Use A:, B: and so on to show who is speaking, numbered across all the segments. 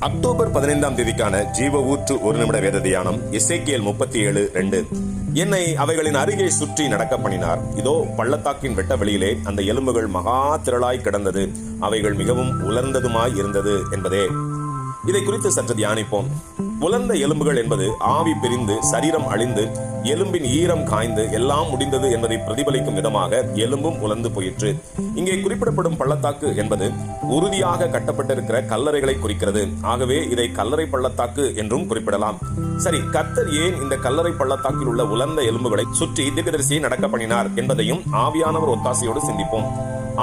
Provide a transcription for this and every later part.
A: October பதினைந்தாம் தேதிக்கான ஜீவ ஊற்று ஒரு நிமிட வேத தியானம் இசைக்கியல் முப்பத்தி ஏழு ரெண்டு. என்னை அவைகளின் அருகே சுற்றி நடக்க பண்ணினார். இதோ பள்ளத்தாக்கின் வெட்ட வெளியிலே அந்த எலும்புகள் மகா திரளாய் கிடந்தது. அவைகள் மிகவும் உலர்ந்ததுமாய் இருந்தது என்பதே. இதை குறித்து சற்று தியானிப்போம். உலர்ந்த எலும்புகள் என்பது ஆவி பிரிந்து சரீரம் அழிந்து எலும்பின் ஈரம் காய்ந்து எல்லாம் முடிந்தது என்பதை பிரதிபலிக்கும் விதமாக எலும்பும் உலர்ந்து போயிற்று. இங்கே குறிப்பிடப்படும் பள்ளத்தாக்கு என்பது உறுதியாக கட்டப்பட்டிருக்கிற கல்லறைகளை குறிக்கிறது. ஆகவே இதை கல்லறை பள்ளத்தாக்கு என்றும் குறிப்பிடலாம். சரி கர்த்தர் ஏன் இந்த கல்லறை பள்ளத்தாக்கில் உள்ள உலர்ந்த எலும்புகளை சுற்றி தீர்க்கதரிசியை நடக்க பண்ணினார் என்பதையும் ஆவியானவர் ஒத்தாசையோடு சிந்திப்போம்.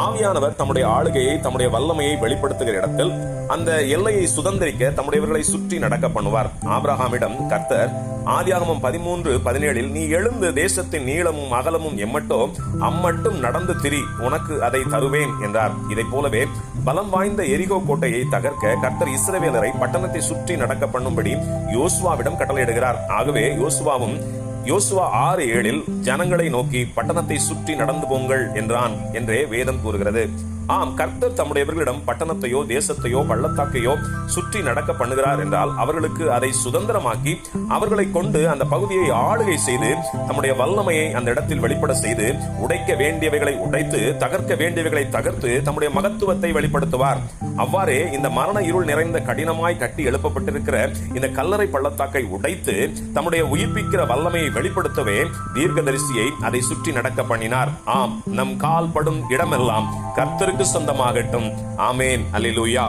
A: ஆவியானவர் தம்முடைய ஆளுகையை தம்முடைய வல்லமையை வெளிப்படுத்துகிற இடத்தில் அந்த எல்லையை சுதந்திரிக்க தம்முடையவர்களை சுற்றி நடக்க பண்ணுவார். ஆபிரகாமிடம் கர்த்தர் ஆதியாகமம் பதிமூன்று பதினேழில் நீ எழுந்து தேசத்தின் நீளமும் அகலமும் எம்மட்டோ அம்மட்டும் நடந்து திரி உனக்கு அதை தருவேன் என்றார். இதை போலவே பலம் வாய்ந்த எரிகோ கோட்டையை தகர்க்க கர்த்தர் இஸ்ரவேலரை பட்டணத்தை சுற்றி நடக்க பண்ணும்படி யோசுவாவிடம் கட்டளையிடுகிறார். ஆகவே யோசுவாவும் யோசுவா ஆறு ஏழில் ஜனங்களை நோக்கி பட்டணத்தை சுற்றி நடந்து போங்கள் என்றான். என்றே வேதம் கூறுகிறது. ஆம் கர்த்தர் தம்முடையவர்களிடம் பட்டணத்தையோ தேசத்தையோ பள்ளத்தாக்கையோ சுற்றி நடக்க பண்ணுகிறார் என்றால் அவர்களுக்கு அதை சுதந்திரமாக்கி அவர்களை கொண்டு அந்த பகுதியை ஆளுகை செய்து தம்முடைய வல்லமையை அந்த இடத்தில் வெளிப்பட செய்து உடைக்க வேண்டியவைகளை உடைத்து தகர்க்க வேண்டியவைகளை தகர்த்து தம்முடைய மகத்துவத்தை வெளிப்படுத்துவார். அவ்வாறே இந்த மரண இருள் நிறைந்த கடினமாய் கட்டி எழுப்பப்பட்டிருக்கிற இந்த கல்லறை பள்ளத்தாக்கை உடைத்து தம்முடைய உயிர்ப்பிக்கிற வல்லமையை வெளிப்படுத்தவே தீர்க்கதரிசியை அதை சுற்றி நடக்க பண்ணினார். ஆம் நம் கால் படும் இடமெல்லாம் கர்த்தருக்கு சொந்தமாகட்டும். ஆமேன். அல்லேலூயா